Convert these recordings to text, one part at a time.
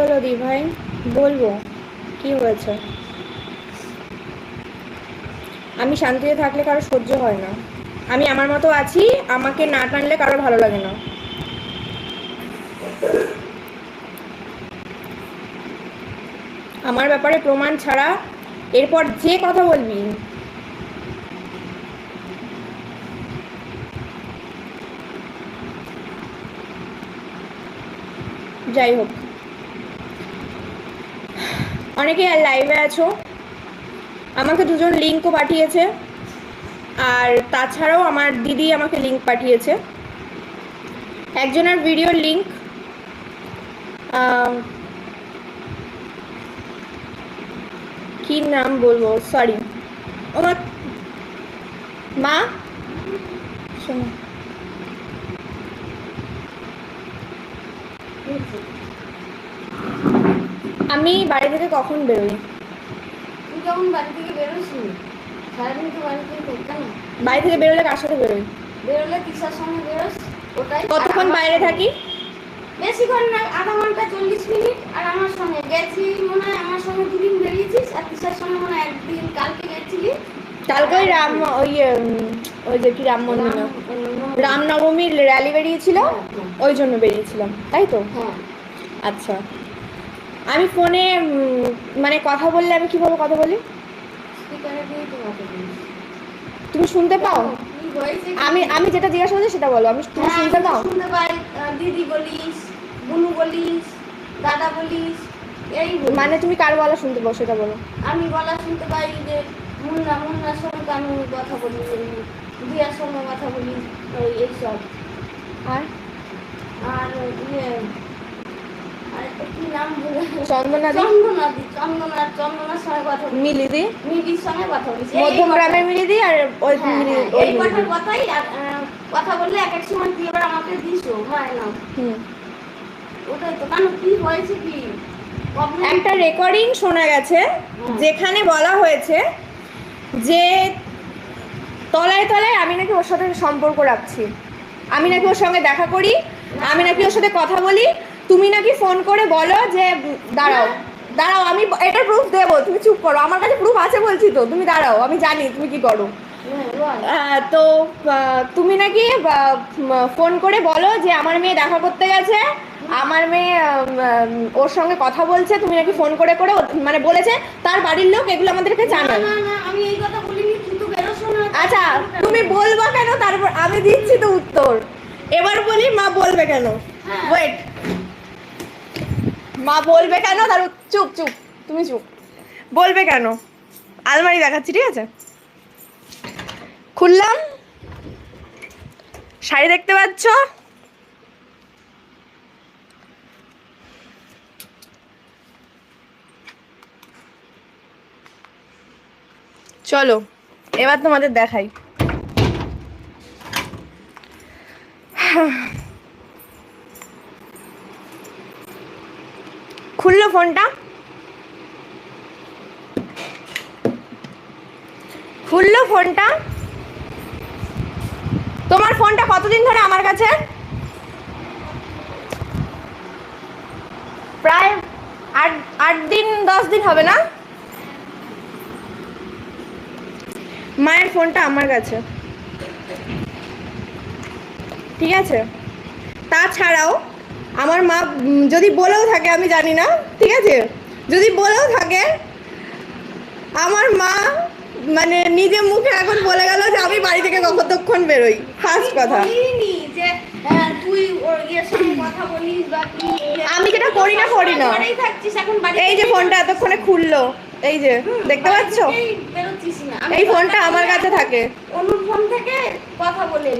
হলো দি ভাই বলব। কি হয়েছে? আমি শান্তিতে থাকলে কারও সহ্য হয় না। আমি আমার মতো আছি, আমাকে না টানলে কারও ভালো লাগে না। আমার ব্যাপারে প্রমাণ ছাড়া এরপর যে কথা বলবি? যাই হোক। অনেকে আর লাইভে আছো। আমাকে দুজন লিঙ্কও পাঠিয়েছে। আর তাছাড়াও আমার দিদি আমাকে লিঙ্ক পাঠিয়েছে। একজনের ভিডিও লিঙ্ক কি নাম বলব? সরি আমার মা? শোনো। আমি বাড়ি থেকে কখন বেরোই? তুই যখন বাড়ি থেকে বেরোসি সারাদিন তো বাড়ি থেকে না। বাড়ি থেকে বেরোলে কার সাথে বেরোই? বেরোলে কিসার সঙ্গে বেরোস ওটাই। কতক্ষণ বাইরে থাকি? বেশিক্ষণ না আধা ঘণ্টা চল্লিশ মিনিট আর আমার সঙ্গে গেছি মনে হয় আমার সঙ্গে দুদিন বেরিয়েছিস আর কিসার সঙ্গে মনে হয় একদিন কালকে গেছিলি। কালকে ওই রাম ওই ওই যে কি রাম মন্দির রামনবমীর র্যালি বেরিয়েছিল ওই জন্য বেরিয়েছিলাম তাই তো? হ্যাঁ। আচ্ছা। আমি ফোনে মানে কথা বললে আমি কীভাবে কথা বলি? দিয়ে তুমি শুনতে পাও? আমি আমি যেটা জিজ্ঞাসা করছি সেটা বলো আমি তুমি হ্যাঁ, শুনতে পাও? শুনতে পাই দিদি বলিস বুনু বলিস দাদা বলিস এই মানে তুমি কার বলা শুনতে পাও সেটা বলো। আমি গলা শুনতে পাই যে মুন্না মুন্নার সঙ্গে আমি কথা বলি। দিয়ার সঙ্গে কথা বলি ওই এইসব। আর? আর ইয়ে মিলিদি মধ্যম গ্রামের মিলিদি আর ওই হ্যাঁ, হ্যাঁ, কথাই কথা বললে এক এক সময় তুই এবার আমাকে হয় না হুম। ওটাই তো কেন কি হয়েছে কি? একটা রেকর্ডিং শোনা গেছে যেখানে বলা হয়েছে যে তলায় তলায় আমি নাকি ওর সাথে সম্পর্ক রাখছি। আমি নাকি ওর সঙ্গে দেখা করি আমি নাকি ওর সাথে কথা বলি তুমি নাকি ফোন করে বলো যে দাঁড়াও দাঁড়াও আমি এটা প্রুফ দেবো তুমি চুপ করো আমার কাছে প্রুফ আছে বলছি তো তুমি দাঁড়াও আমি জানি তুমি কি করো। হ্যাঁ, তো তুমি নাকি ফোন করে বলো যে আমার মেয়ে দেখা করতে গেছে আমার মেয়ে ওর সঙ্গে কথা বলছে তুমি নাকি ফোন করে করে মানে বলেছে তার বাড়ির লোক এগুলো আমাদেরকে জানায়। না, আমি এই কথা বলিনি আচ্ছা তুমি বলবা কেন তারপর আমি দিচ্ছি তো উত্তর। এবার বলি মা বলবে কেন? হ্যাঁ। ওয়েট মা বলবে কেন? তার চুপ চুপ, তুমি চুপ। বলবে কেন? আলমারি দেখাচ্ছি, ঠিক আছে? খুললাম। শাড়ি দেখতে পাচ্ছ? চলো, এবার তোমাদের দেখাই। খুললো ফোনটা। খুললো ফোনটা। তোমার ফোনটা কতদিন ধরে আমার কাছে? প্রায় আট আট দিন, দশ দিন হবে না? মায়ের ফোনটা আমার কাছে। ঠিক আছে? তাছাড়াও আমার মা যদি বলেও থাকে আমি জানি না ঠিক আছে? যদি বলেও থাকে আমার মা মানে নিজে মুখে এখন বলে গেল যে আমি বাড়ি থেকে কতক্ষণ বেরোই। ফার্স্ট কথা। হ্যাঁ, কি ইয়ে- আমি যেটা করি না, করি না। এই যে ফোনটা এতক্ষণে খুললো। এই যে দেখতে পাচ্ছ? এই ফোনটা আমার কাছে থাকে। অনুর ফোন থেকে কথা বলে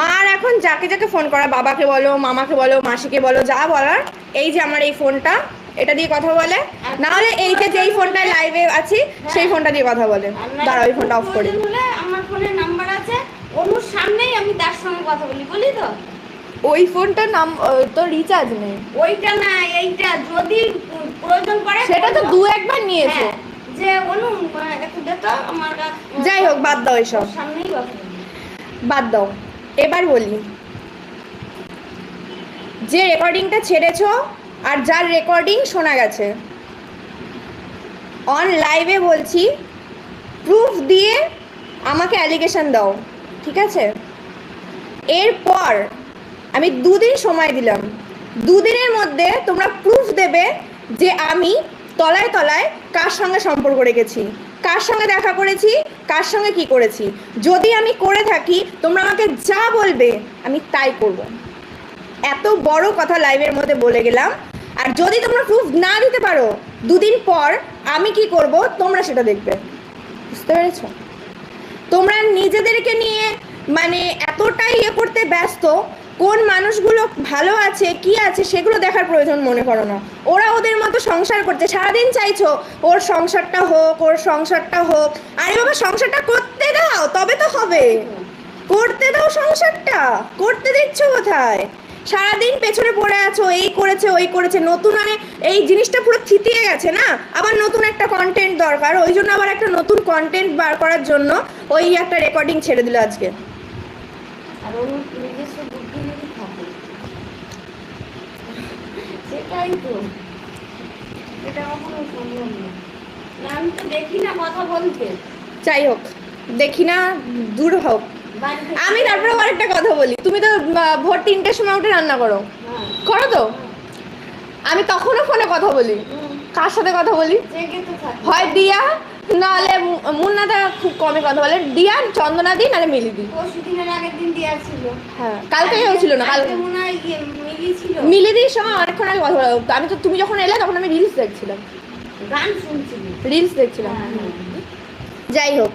মার এখন যাকে যাকে ফোন করা বাবাকে বলো মামাকে বলো মাসিকে বলো যা বলার এই যে আমার এই ফোনটা এটা দিয়ে কথা বলে। না হলে এই যে যেই ফোনটায় লাইভে আছি সেই ফোনটা দিয়ে কথা বলে। আর ওই ফোনটা অফ করি আমার ফোনের নাম্বার আছে অনুর সামনেই আমি তার সঙ্গে কথা বলি বলি তো? ওই ফোনটার নাম তো রিচার্জ নেই। ওইটা না এইটা যদি প্রয়োজন পড়ে সেটা তো দু একবার নিয়েছো। হ্যাঁ, যে অনু একটু দে তো আমার যাই হোক বাদ দাও এসব। সামনেই বাদ দাও। এবার বলি। যে রেকর্ডিংটা ছেড়েছো আর যার রেকর্ডিং শোনা গেছে অন লাইভে বলছি প্রুফ দিয়ে আমাকে অ্যালিগেশন দাও, ঠিক আছে? এরপর আমি দুদিন সময় দিলাম। দুদিনের মধ্যে তোমরা প্রুফ দেবে যে আমি তলায় তলায় কার সঙ্গে সম্পর্ক রেখেছি। কার সঙ্গে দেখা করেছি? কার সঙ্গে কি করেছি? যদি আমি করে থাকি, তোমরা আমাকে যা বলবে, আমি তাই করব। এত বড় কথা লাইভের মধ্যে বলে গেলাম। আর যদি তোমরা প্রুফ না দিতে পারো, দুদিন পর আমি কি করব, তোমরা সেটা দেখবে। বুঝতে পেরেছ? তোমরা নিজেদেরকে নিয়ে মানে এতটাই ইয়ে করতে ব্যস্ত কোন মানুষগুলো ভালো আছে, কি আছে, সেগুলো দেখার প্রয়োজন মনে করো না। ওরা ওদের মতো সংসার করছে। সারাদিন চাইছো, ওর সংসারটা হোক, ওর সংসারটা হোক। আরে বাবা, সংসারটা করতে দাও, তবে তো হবে। করতে দাও সংসারটা, করতে দিচ্ছ কোথায়? সারাদিন পেছনে পড়ে আছো, এই করেছে, ওই করেছে, নতুন মানে এই জিনিসটা পুরো থিতিয়ে গেছে না? আবার নতুন একটা কন্টেন্ট দরকার, ওই জন্য আবার একটা নতুন কন্টেন্ট বার করার জন্য ওই একটা রেকর্ডিং ছেড়ে দিল আজকে আর ওর নিজস্ব বুদ্ধি যদি থাকে সেটাই তো। এটা কখনো সম্ভব না। না, আমি তো দেখি না কথা বলতে। যাই হোক দেখি না দূর হোক। আমি তারপরে আরেকটা কথা বলি। তুমি তো ভোর তিনটের সময় উঠে রান্না করো। হ্যাঁ। করো তো? আমি তখনও ফোনে কথা বলি। কার সাথে কথা বলি। হয় দিয়া নাহলে মুন্নাদা খুব কমই কথা বলে। দিয়া চন্দনা দি নাহলে মিলি দি আগের দিন দেওয়া ছিল। হ্যাঁ কালকে কেউ ছিল না? কালকে। মনে হয় ইয়ে মিলি ছিল। মিলি দির সঙ্গে অনেকক্ষণ আগে কথা বলা আমি তো তুমি যখন এলে তখন আমি রিলস দেখছিলাম। গান রিলস দেখছিলাম। হ্যাঁ, হ্যাঁ। যাই হোক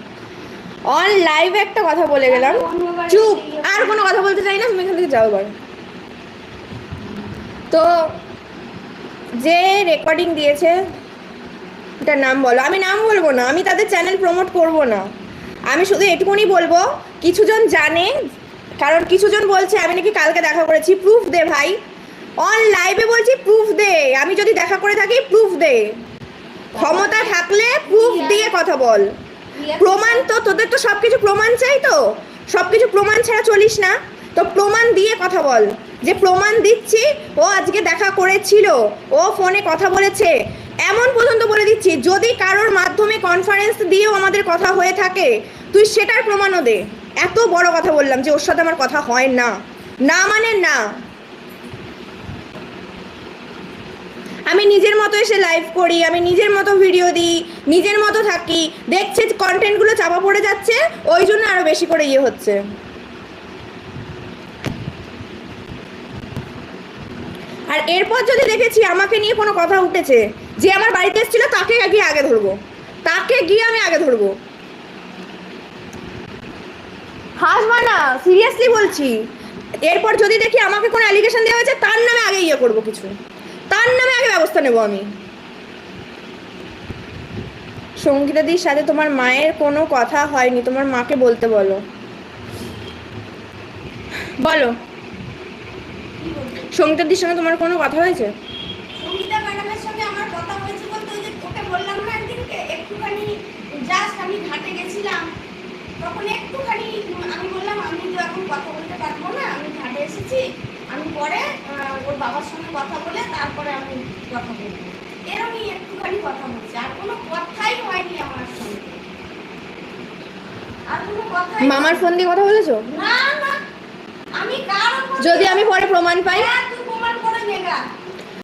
অন লাইভে একটা কথা বলে গেলাম। চুপ আর কোনো কথা বলতে চাই না তুমি এখান থেকে যাও এবার। তো যে রেকর্ডিং দিয়েছে এটার নাম বলো। আমি নাম বলব না আমি তাদের চ্যানেল প্রমোট করব না। আমি শুধু এটুকুনি বলব কিছুজন জানে কারণ কিছুজন বলছে আমি নাকি কালকে দেখা করেছি প্রুফ দে ভাই। অন লাইভে বলছি প্রুফ দে। আমি যদি দেখা করে থাকি প্রুফ দে। ক্ষমতা থাকলে প্রুফ দিয়ে কথা বল। প্রমাণ তো তোদের তো সব কিছু প্রমাণ চাই তো। সব কিছু প্রমাণ ছাড়া চলিস না। তো প্রমাণ দিয়ে কথা বল। যে প্রমাণ দিচ্ছি ও আজকে দেখা করেছিল ও ফোনে কথা বলেছে এমন পর্যন্ত বলে দিচ্ছি, যদি কারোর মাধ্যমে কনফারেন্স দিয়েও আমাদের কথা হয়ে থাকে, তুই সেটার প্রমাণও দে। এত বড় কথা বললাম যে ওর সাথে আমার কথা হয় না। না মানে না। আমি নিজের মতো এসে লাইভ করি, আমি নিজের মতো ভিডিও দিই, নিজের মতো থাকি, দেখছে কন্টেন্টগুলো চাপা পড়ে যাচ্ছে, ওই জন্য আরও বেশি করে ইয়ে হচ্ছে। আর এরপর যদি দেখেছি আমাকে নিয়ে কোনো কথা উঠেছে যে আমার বাড়িতে এসেছিল, তাকে গিয়ে আগে ধরবো। তাকে গিয়ে আমি আগে ধরবো। হাসবা না সিরিয়াসলি বলছি। এরপর যদি দেখি আমাকে কোনো অ্যালিগেশন দেওয়া হয়েছে, তার নামে আগে ইয়ে করব কিছু। তার নামে আগে ব্যবস্থা নেব আমি। সঙ্গীতাদির সাথে তোমার মায়ের কোনো কথা হয়নি, তোমার মাকে বলতে বলো। বলো? সঙ্গীতাদির সঙ্গে তোমার কোনো কথা হয়েছে সঙ্গীতা ম্যাডামের সঙ্গে আমার কথা হয়েছে বলতে ওই যে তোকে বললাম না একদিনকে একটুখানি জাস্ট আমি ঘাটে গেছিলাম তখন একটুখানি আমি বললাম আমি তো এখন কথা বলতে পারব না আমি ঘাটে এসেছি আমি পরে ওর বাবার সঙ্গে কথা বলে তারপরে আমি কথা বলব। এরকমই একটুখানি কথা বলছি আর কোনো কথাই হয়নি আমার সঙ্গে। আর কোনো কথাই মামার ফোন দিয়ে কথা বলেছ? না না আমি কারও যদি আমি পরে প্রমাণ পাই? হ্যাঁ তুই প্রমাণ করে নেগা